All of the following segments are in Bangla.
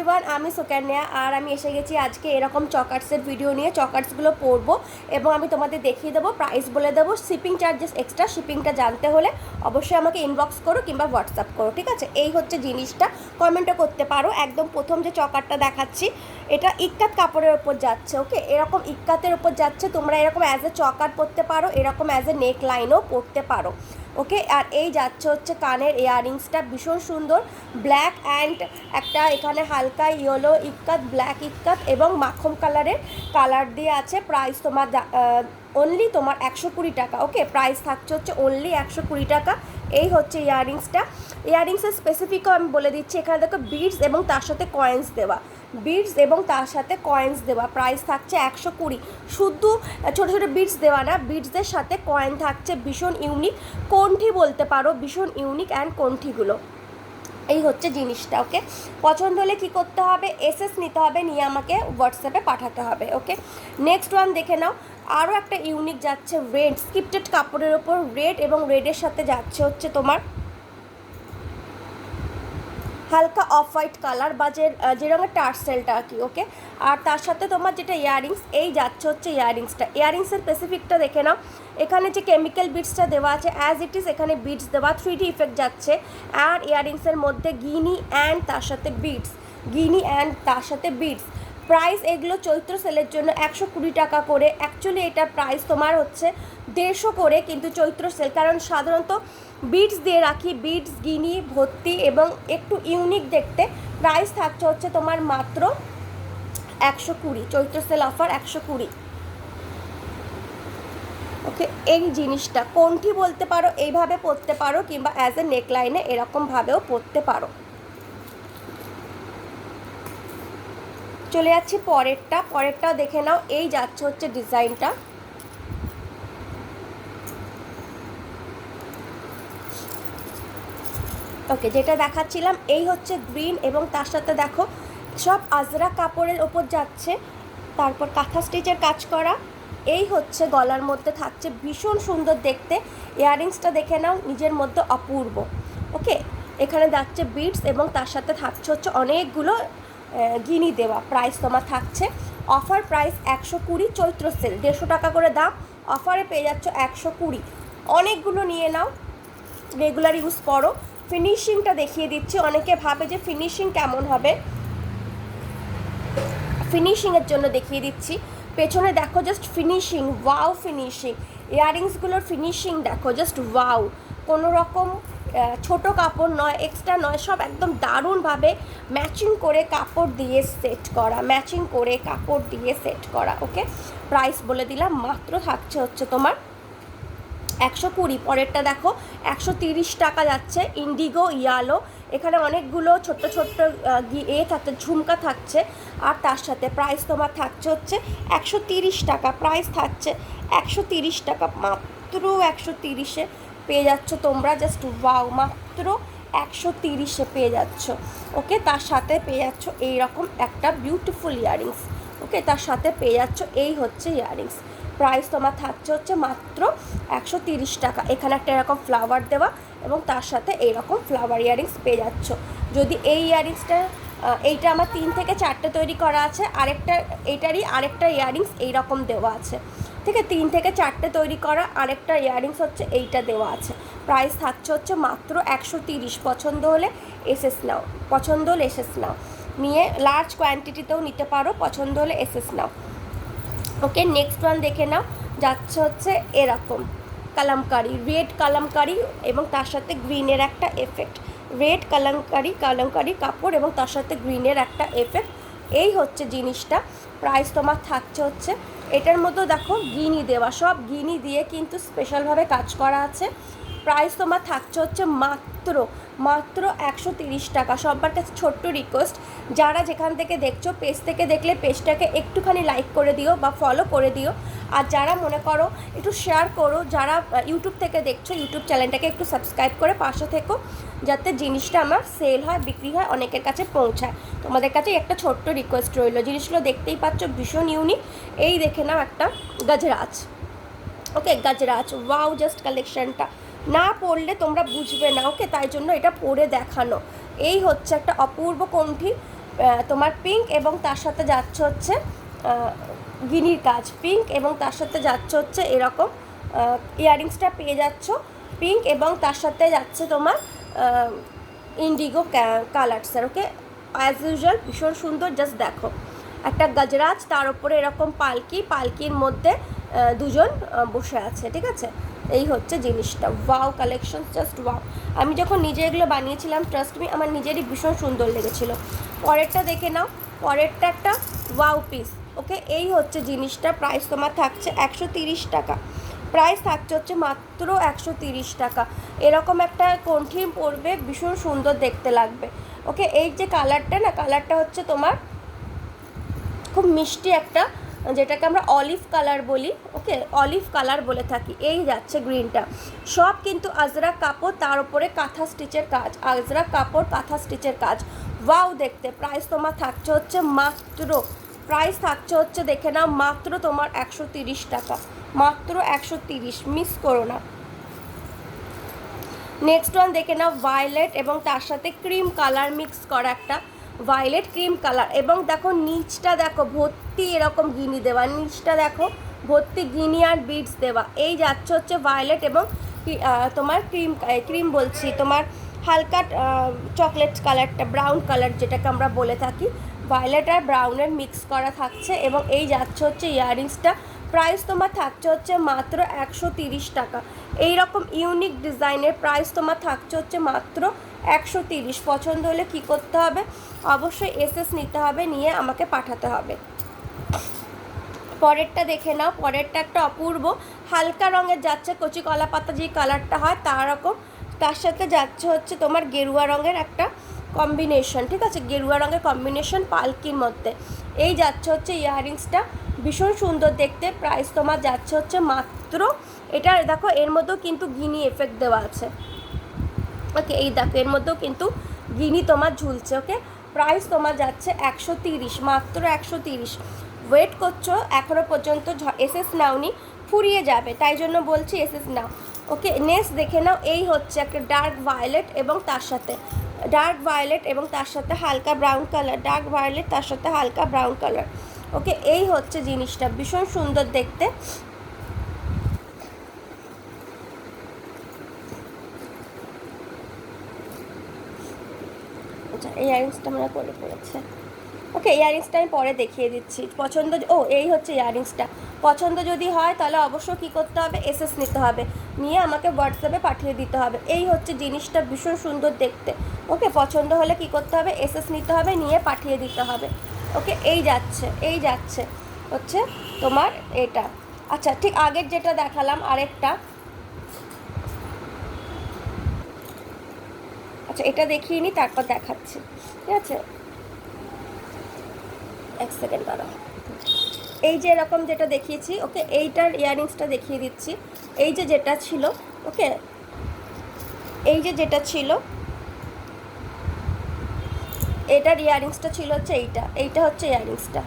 এভরিওয়ান আমি সুকন্যা আর আমি এসে গেছি আজকে এরকম চকার্সের ভিডিও নিয়ে। চকার্সগুলো পরবো এবং আমি তোমাদের দেখিয়ে দেবো প্রাইস বলে দেবো শিপিং চার্জেস এক্সট্রা শিপিংটা জানতে হলে অবশ্যই আমাকে ইনবক্স করো কিংবা হোয়াটসঅ্যাপ করো, ঠিক আছে? এই হচ্ছে জিনিসটা। কমেন্টও করতে পারো। একদম প্রথম যে চকারটা দেখাচ্ছি, এটা ইক্কাত কাপড়ের ওপর যাচ্ছে ওকে এরকম ইক্কাতের ওপর যাচ্ছে, তোমরা এরকম অ্যাজ এ চকার পরতে পারো, এরকম অ্যাজ এ নেক লাইনও পরতে পারো। ওকে? আর এই যাচ্ছে হচ্ছে কানের ইয়াররিংসটা ভীষণ সুন্দর। ব্ল্যাক অ্যান্ড একটা এখানে হালকা ইয়েলো ইক্কাত, ব্ল্যাক ইক্কাত এবং মাখন কালারের কালার দিয়ে আছে। প্রাইস তোমার অনলি তোমার একশো কুড়ি টাকা, ওকে? প্রাইস থাকছে হচ্ছে অনলি একশো কুড়ি টাকা। এই হচ্ছে ইয়াররিংসটা ইয়াররিংসের স্পেসিফিকও আমি বলে দিচ্ছি, এখানে দেখো বিডস এবং তার সাথে কয়েন্স দেওয়া। বিডস এবং তার সাথে কয়েন্স দেওয়া। প্রাইস থাকছে একশো কুড়ি। শুধু ছোটো ছোটো বিডস দেওয়া না বিডসদের সাথে কয়েন থাকছে ভীষণ ইউনিক কণ্ঠি বলতে পারো? ভীষণ ইউনিক অ্যান্ড কণ্ঠিগুলো এই হচ্ছে জিনিসটা ওকে পছন্দ হলে কী করতে হবে? এসএস নিতে হবে, নিয়ে আমাকে হোয়াটসঅ্যাপে পাঠাতে হবে ওকে নেক্সট ওয়ান দেখে নাও। আরও একটা ইউনিক যাচ্ছে রেড স্কিপ্টেড কাপড়ের ওপর রেড এবং রেডের সাথে যাচ্ছে হচ্ছে তোমার হালকা অফ হোয়াইট কালার বা যে যে রঙের টার্সেলটা আর কি ওকে আর তার সাথে তোমার যেটা ইয়াররিংস এই যাচ্ছে হচ্ছে ইয়াররিংসটা ইয়াররিংসের স্পেসিফিকটা দেখে নাও। এখানে যে কেমিক্যাল বিটসটা দেওয়া আছে অ্যাজ ইট ইজ এখানে বিটস দেওয়া থ্রি ডি ইফেক্ট যাচ্ছে। আর ইয়াররিংসের মধ্যে গিনি অ্যান্ড তার সাথে বিটস গিনি অ্যান্ড তার সাথে বিটস প্রাইস এগুলো চৈত্র সেলের জন্য একশো কুড়ি টাকা করে। অ্যাকচুয়ালি এটা প্রাইস তোমার হচ্ছে দেড়শো করে কিন্তু চৈত্র সেল কারণ সাধারণত বিটস দিয়ে রাখি বিটস গিনি, ভর্তি এবং একটু ইউনিক দেখতে। প্রাইস থাকছে হচ্ছে তোমার মাত্র একশো কুড়ি, চৈত্র সেল অফার একশো কুড়ি। ওকে এই জিনিসটা কোনটি বলতে পারো? এইভাবে পরতে পারো কিংবা অ্যাজ এ নেকলাইনে এরকমভাবেও পরতে পারো। চলে যাচ্ছি পরেরটা। পরেরটাও দেখে নাও, এই যাচ্ছে হচ্ছে ডিজাইনটা। ওকে, যেটা দেখাচ্ছিলাম, এই হচ্ছে গ্রিন এবং তার সাথে দেখো, সব আজরা কাপড়ের ওপর যাচ্ছে, তারপর কাঁথা স্টিচের কাজ করা, এই হচ্ছে গলার মধ্যে থাকছে ভীষণ সুন্দর দেখতে, ইয়াররিংসটা দেখে নাও, নিজের মধ্যে অপূর্ব। ওকে, এখানে যাচ্ছে বিটস এবং তার সাথে থাকছে হচ্ছে অনেকগুলো গিনি দেওয়া প্রাইস তোমার থাকছে। অফার প্রাইস একশো কুড়ি, চৈত্র সেল দেড়শো টাকা করে দাম। অফারে পেয়ে যাচ্ছ একশো কুড়ি। অনেকগুলো নিয়ে নাও রেগুলার ইউজ করো। ফিনিশিংটা দেখিয়ে দিচ্ছি, অনেকে ভাবে যে ফিনিশিং কেমন হবে। ফিনিশিংয়ের জন্য দেখিয়ে দিচ্ছি। পেছনে দেখো জাস্ট ফিনিশিং ওয়াও ফিনিশিং ইয়াররিংসগুলোর ফিনিশিং দেখো জাস্ট ওয়াও কোনো রকম ছোট কাপড় নয় এক্সট্রা নয়, সব একদম দারুণভাবে ম্যাচিং করে কাপড় দিয়ে সেট করা ম্যাচিং করে কাপড় দিয়ে সেট করা ওকে প্রাইস বলে দিলাম, মাত্র থাকছে হচ্ছে তোমার একশো কুড়ি, পরেরটা দেখো, একশো তিরিশ টাকা যাচ্ছে ইন্ডিগো ইয়ালো এখানে অনেকগুলো ছোট্ট ছোট্ট এ থাকছে, ঝুমকা থাকছে, আর তার সাথে প্রাইস তোমার থাকছে হচ্ছে একশো তিরিশ টাকা প্রাইস থাকছে একশো তিরিশ টাকা, মাত্র একশো তিরিশে পেয়ে যাচ্ছ তোমরা জাস্ট ওয়াও মাত্র একশো তিরিশে পেয়ে যাচ্ছ। ওকে তার সাথে পেয়ে যাচ্ছ এইরকম একটা বিউটিফুল ইয়াররিংস ওকে তার সাথে পেয়ে যাচ্ছ এই হচ্ছে ইয়াররিংস প্রাইস তোমার থাকছে হচ্ছে মাত্র একশো তিরিশ টাকা। এখানে একটা এরকম ফ্লাওয়ার দেওয়া এবং তার সাথে এইরকম ফ্লাওয়ার ইয়াররিংস পেয়ে যাচ্ছ। যদি এই ইয়াররিংসটা এইটা আমার তিন থেকে চারটে তৈরি করা আছে, আরেকটা এইটারই আরেকটা ইয়াররিংস এইরকম দেওয়া আছে। আছে তিন থেকে চারটে তৈরি করা আরেকটা ইয়াররিংস হচ্ছে এইটা দেওয়া আছে। প্রাইস থাকছে হচ্ছে মাত্র একশো তিরিশ। পছন্দ হলে এসএস নাও। পছন্দ হলে এসএস নাও। নিয়ে লার্জ কোয়ান্টিটিতেও নিতে পারো। পছন্দ হলে এসএস নাও। ওকে নেক্সট ওয়ান দেখে নাও। যাচ্ছে হচ্ছে এরকম কালামকারি রেড কালামকারি এবং তার সাথে গ্রিনের একটা এফেক্ট রেড কালামকারি কালামকারি কাপড় এবং তার সাথে গ্রিনের একটা এফেক্ট এই হচ্ছে জিনিসটা। প্রাইস তোমার থাকছে হচ্ছে এটার মধ্যে দেখো গিনি দেওয়া। সব গিনি দিয়ে কিন্তু স্পেশালভাবে কাজ করা আছে। প্রাইস তোমার থাকছে হচ্ছে মাত্র মাত্র একশো তিরিশ টাকা। সবার কাছে ছোট্ট রিকোয়েস্ট যারা যেখান থেকে দেখছ পেজ থেকে দেখলে পেজটাকে একটুখানি লাইক করে দিও বা ফলো করে দিও। আর যারা মনে করো, একটু শেয়ার করো, যারা ইউটিউব থেকে দেখছ ইউটিউব চ্যানেলটাকে একটু সাবস্ক্রাইব করে পাশে থেকো, যাতে জিনিসটা আমার সেল হয়, বিক্রি হয়, অনেকের কাছে পৌঁছায়। তোমাদের কাছে একটা ছোট্ট রিকোয়েস্ট রইল। জিনিসগুলো দেখতেই পাচ্ছ, ভীষণ ইউনিক এই দেখে নাও একটা, Gajraj. Okay Gajraj. Wow just কালেকশনটা না পড়লে তোমরা বুঝবে না। ওকে, তাই জন্য এটা পরে দেখানো। এই হচ্ছে একটা অপূর্ব কণ্ঠি তোমার পিঙ্ক এবং তার সাথে যাচ্ছে হচ্ছে গিনির কাজ। পিঙ্ক এবং তার সাথে যাচ্ছে হচ্ছে এরকম ইয়াররিংসটা পেয়ে যাচ্ছ। পিঙ্ক এবং তার সাথে যাচ্ছে তোমার ইন্ডিগো কালার্সের ওকে? অ্যাজ ইউজুয়াল ভীষণ সুন্দর জাস্ট দেখো। একটা গজরাজ, তার উপরে এরকম পালকি, পালকির মধ্যে দুজন বসে আছে, ঠিক আছে? এই হচ্ছে জিনিসটা। ওয়াও কালেকশন জাস্ট ওয়াও আমি যখন নিজে এগুলো বানিয়েছিলাম ট্রাস্ট মি আমার নিজেরই ভীষণ সুন্দর লেগেছিলো। পরেরটা দেখে নাও। পরেরটা একটা ওয়াও পিস ওকে এই হচ্ছে জিনিসটা। প্রাইস তোমার থাকছে একশো তিরিশ টাকা। প্রাইস থাকছে হচ্ছে মাত্র একশো তিরিশ টাকা। এরকম একটা কণ্ঠি পরবে, ভীষণ সুন্দর দেখতে লাগবে ওকে এই যে কালারটা না কালারটা হচ্ছে তোমার খুব মিষ্টি একটা যেটাকে আমরা অলিভ কালার বলি ওকে অলিভ কালার বলে থাকি, এই যাচ্ছে গ্রিনটা সব কিন্তু আজরা কাপড়, তার উপরে কাঁথা স্টিচের কাজ, আজরা কাপড়, কাঁথা স্টিচের কাজ। ওয়াও দেখতে প্রাইস তোমার থাকছে হচ্ছে মাত্র প্রাইস থাকছে হচ্ছে, দেখে নাও, মাত্র তোমার একশো তিরিশ টাকা। মাত্র একশো তিরিশ মিস করো না। নেক্সট ওয়ান দেখে নাও ভায়োলেট এবং তার সাথে ক্রিম কালার মিক্স করা একটা ভায়োলেট ক্রিম কালার এবং দেখো, নিচটা দেখো, ভর্তি এরকম গিনি দেওয়া। নিচটা দেখো, ভর্তি গিনি আর বিটস দেওয়া। এই যাচ্ছে হচ্ছে ভায়োলেট এবং তোমার ক্রিম ক্রিম বলছি। তোমার হালকা চকলেট কালারটা ব্রাউন কালার যেটাকে আমরা বলে থাকি। ভায়োলেট আর ব্রাউনের মিক্স করা থাকছে এবং এই যাচ্ছে হচ্ছে ইয়াররিংসটা প্রাইস তোমার থাকছে হচ্ছে মাত্র একশো তিরিশ টাকা। এই রকম ইউনিক ডিজাইনের প্রাইস তোমার থাকছে হচ্ছে মাত্র একশো তিরিশ পছন্দ হলে কি করতে হবে? অবশ্যই এসএস নিতে হবে, নিয়ে আমাকে পাঠাতে হবে। পরেরটা দেখে নাও, পরেরটা একটা অপূর্ব। হালকা রঙের যাচ্ছে কচি কলা পাতা যে কালারটা হয় তার রকম। তার সাথে যাচ্ছে হচ্ছে তোমার গেরুয়া রঙের একটা কম্বিনেশন ঠিক আছে? গেরুয়া রঙের কম্বিনেশন পালকির মধ্যে। এই যাচ্ছে হচ্ছে ইয়াররিংসটা ভীষণ সুন্দর দেখতে। প্রাইস তোমার যাচ্ছে হচ্ছে মাত্র, এটা দেখো এর মধ্যেও কিন্তু গিনি এফেক্ট দেওয়া আছে। ওকে, এই দেখো, এর মধ্যেও কিন্তু গিনি তোমার ঝুলছে, ওকে? প্রাইস তোমার যাচ্ছে একশো তিরিশ, মাত্র একশো তিরিশ। ওয়েট করছ এখনও পর্যন্ত এসএস নাওনি ফুরিয়ে যাবে, তাই জন্য বলছি এসএস নাও। ওকে নেক্সট দেখে নাও, এই হচ্ছে একটা ডার্ক ভায়োলেট এবং তার সাথে ডার্ক ভায়োলেট এবং তার সাথে হালকা ব্রাউন কালার ডার্ক ভায়োলেট তার সাথে হালকা ব্রাউন কালার ওকে, এই হচ্ছে জিনিসটা, ভীষণ সুন্দর দেখতে। ইয়ারিংসটা মনে পরে পড়েছে ওকে ইয়ারিংসটা আমি পরে দেখিয়ে দিচ্ছি। পছন্দ ও, এই হচ্ছে ইয়ারিংসটা পছন্দ যদি হয়, তাহলে অবশ্যই কী করতে হবে? এসএস নিতে হবে। নিয়ে আমাকে হোয়াটসঅ্যাপে পাঠিয়ে দিতে হবে। এই হচ্ছে জিনিসটা ভীষণ সুন্দর দেখতে। ওকে পছন্দ হলে কী করতে হবে? এসএস নিতে হবে, নিয়ে পাঠিয়ে দিতে হবে। ওকে এই যাচ্ছে এই যাচ্ছে। হচ্ছে তোমার এটা। আচ্ছা ঠিক আগের যেটা দেখালাম, আরেকটা। আচ্ছা এটা দেখিয়ে নিই তারপর দেখাচ্ছি। ঠিক আছে? এক সেকেন্ড, দাঁড়াও। এই যে এরকম যেটা দেখিয়েছি, ওকে, এইটার ইয়ারিংসটা দেখিয়ে দিচ্ছি। এই যে যেটা ছিল, ওকে, এই যে যেটা ছিল, এটার ইয়ারিংসটা ছিল হচ্ছে এইটা এইটা হচ্ছে ইয়ারিংসটা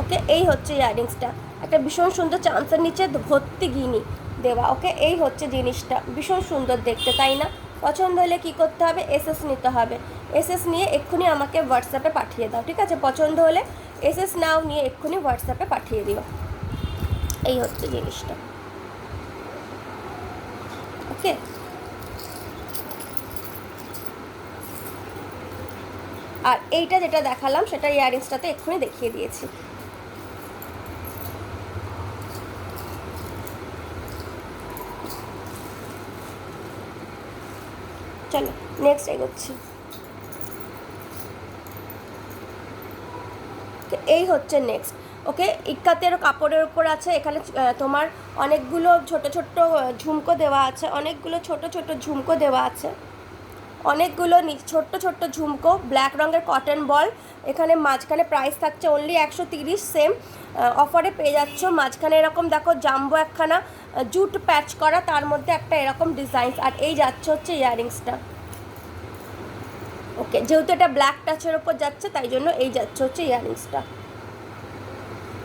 ওকে, এই হচ্ছে ইয়াররিংসটা। একটা ভীষণ সুন্দর চান্সের নিচে ভর্তি গিনি দেওয়া, ওকে, এই হচ্ছে জিনিসটা। ভীষণ সুন্দর দেখতে, তাই না? পছন্দ হলে কি করতে হবে? এসএস নিতে হবে। এসএস নিয়ে এক্ষুনি আমাকে হোয়াটসঅ্যাপে পাঠিয়ে দাও, ঠিক আছে? পছন্দ হলে এসএস নাও নিয়ে এক্ষুনি হোয়াটসঅ্যাপে পাঠিয়ে দিও। এই হচ্ছে জিনিসটা। ওকে আর এইটা যেটা দেখালাম, সেটা ইয়াররিংসটাতে এক্ষুনি দেখিয়ে দিয়েছি। চলো নেক্সট এগোচ্ছি। এই হচ্ছে নেক্সট ওকে ইক্কাতের কাপড়ের উপর আছে, এখানে তোমার অনেকগুলো ছোট ছোট ঝুমকো দেওয়া আছে, অনেকগুলো ছোট ছোট ঝুমকো দেওয়া আছে। অনেকগুলো ছোট্ট ছোট্ট ঝুমকো ব্ল্যাক রঙের কটন বল এখানে মাঝখানে প্রাইস থাকছে অনলি একশো তিরিশ সেম অফারে পেয়ে যাচ্ছ। মাঝখানে এরকম দেখো জাম্বো একখানা জুট প্যাচ করা, তার মধ্যে একটা এরকম ডিজাইন আর এই যাচ্ছে হচ্ছে ইয়াররিংসটা ওকে যেহেতু এটা ব্ল্যাক টাচের ওপর যাচ্ছে, তাই জন্য এই যাচ্ছে হচ্ছে ইয়াররিংসটা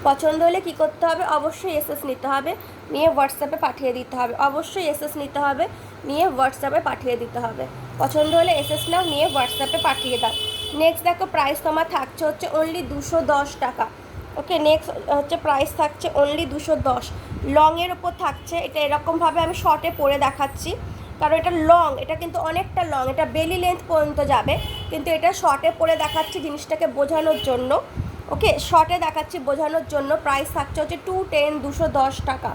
পছন্দ হলে কি করতে হবে? অবশ্যই এসএস নিতে হবে। নিয়ে হোয়াটসঅ্যাপে পাঠিয়ে দিতে হবে। অবশ্যই এসএস নিতে হবে। নিয়ে হোয়াটসঅ্যাপে পাঠিয়ে দিতে হবে। পছন্দ হলে এসএস নাও নিয়ে হোয়াটসঅ্যাপে পাঠিয়ে দাও। নেক্সট দেখো প্রাইস তোমার থাকছে হচ্ছে অনলি দুশো দশ টাকা। ওকে নেক্সট হচ্ছে প্রাইস থাকছে অনলি দুশো দশ। লংয়ের ওপর থাকছে, এটা এরকমভাবে আমি শর্টে পরে দেখাচ্ছি। কারণ এটা লং এটা কিন্তু অনেকটা লং এটা বেলি লেন্থ পর্যন্ত যাবে। কিন্তু এটা শর্টে পরে দেখাচ্ছি জিনিসটাকে বোঝানোর জন্য। ওকে শর্টে দেখাচ্ছি বোঝানোর জন্য প্রাইস থাকছে হচ্ছে টু টেন দুশো দশ টাকা।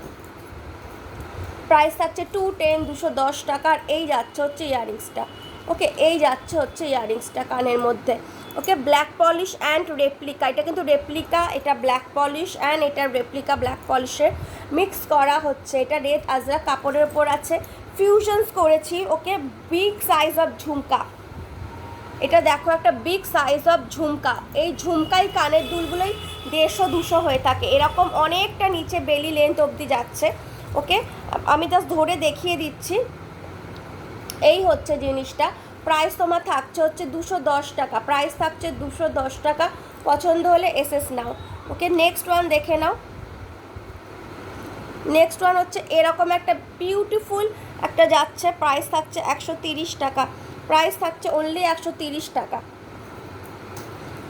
প্রাইস থাকছে টু টেন দুশো দশ টাকার এই যাচ্ছে হচ্ছে ইয়ারিংসটা। ওকে, এই যাচ্ছে হচ্ছে ইয়ারিংসটা কানের মধ্যে। Okay black polish and replica এটা কিন্তু রেপ্লিকা এটা ব্ল্যাক পলিশ অ্যান্ড এটা রেপ্লিকা ব্ল্যাক পলিশের মিক্স করা হচ্ছে। এটা রেড আজরা কাপড়ের ওপর আছে। ফিউশনস করেছি, okay big size of jhumka. এটা দেখো একটা বিগ সাইজ অফ ঝুমকা। এই ঝুমকাই কানের দুলগুলোই দেড়শো, দুশো হয়ে থাকে। এরকম অনেকটা নিচে বেলি লেন্থ অবধি যাচ্ছে। ওকে আমি জাস্ট ধরে দেখিয়ে দিচ্ছি। এই হচ্ছে জিনিসটা। প্রাইস তোমার থাকছে হচ্ছে দুশো দশ টাকা। প্রাইস থাকছে দুশো দশ টাকা। পছন্দ হলে এসএস নাও। ওকে নেক্সট ওয়ান দেখে নাও। নেক্সট ওয়ান হচ্ছে এরকম একটা বিউটিফুল একটা যাচ্ছে। প্রাইস থাকছে একশো তিরিশ টাকা। প্রাইস থাকছে অনলি একশো তিরিশ টাকা।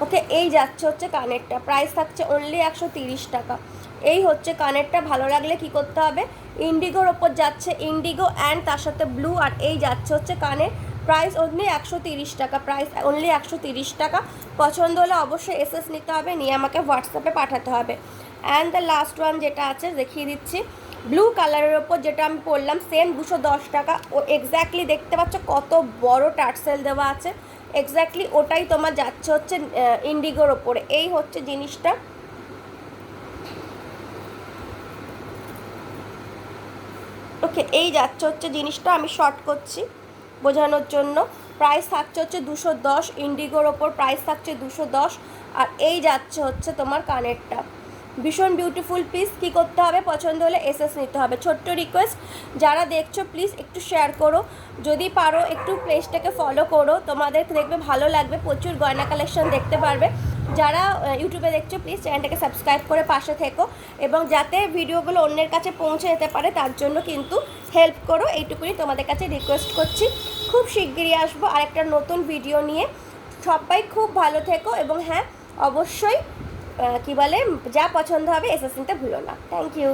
ওকে, এই যাচ্ছে হচ্ছে কানেরটা। প্রাইস থাকছে অনলি একশো তিরিশ টাকা। এই হচ্ছে কানেরটা, ভালো লাগলে কি করতে হবে? ইন্ডিগোর ওপর যাচ্ছে ইন্ডিগো অ্যান্ড তার সাথে ব্লু আর এই যাচ্ছে হচ্ছে কানের। প্রাইস অনলি একশো তিরিশ টাকা প্রাইস অনলি একশো তিরিশ টাকা। পছন্দ হলে অবশ্যই এসএস নিতে হবে, নিয়ে আমাকে হোয়াটসঅ্যাপে পাঠাতে হবে। অ্যান্ড দ্য লাস্ট ওয়ান যেটা আছে, দেখিয়ে দিচ্ছি। ব্লু কালারের ওপর যেটা আমি পরলাম সেম দুশো দশ টাকা। ও এক্স্যাক্টলি দেখতে পাচ্ছ কত বড় টার্সেল দেওয়া আছে। এক্স্যাক্টলি ওটাই তোমার যাচ্ছে হচ্ছে ইন্ডিগোর ওপরে। এই হচ্ছে জিনিসটা। ওকে এই যাচ্ছে হচ্ছে জিনিসটা, আমি শর্ট করছি বোঝানোর জন্য। প্রাইস থাকছে হচ্ছে দুশো দশ ইন্ডিগোর ওপর প্রাইস থাকছে দুশো দশ। আর এই যাচ্ছে হচ্ছে তোমার কানেরটা। ভীষণ বিউটিফুল পিস কী করতে হবে? পছন্দ হলে এসএস নিতে হবে। ছোট্ট রিকোয়েস্ট যারা দেখছ প্লিজ একটু শেয়ার করো। যদি পারো, একটু পেজটাকে ফলো করো। তোমাদের দেখবে ভালো লাগবে, প্রচুর গয়না কালেকশন দেখতে পারবে। যারা ইউটিউবে দেখছ প্লিজ চ্যানেলটাকে সাবস্ক্রাইব করে পাশে থেকো। এবং যাতে ভিডিওগুলো অন্যের কাছে পৌঁছে যেতে পারে, তার জন্য কিন্তু হেল্প করো। এইটুকুনি তোমাদের কাছে রিকোয়েস্ট করছি। খুব শিগগিরই আসব আরেকটা নতুন ভিডিও নিয়ে। সবাই খুব ভালো থেকো এবং হ্যাঁ অবশ্যই কি বলে যা পছন্দ হবে এসএসসিতে ভুলো না। Thank you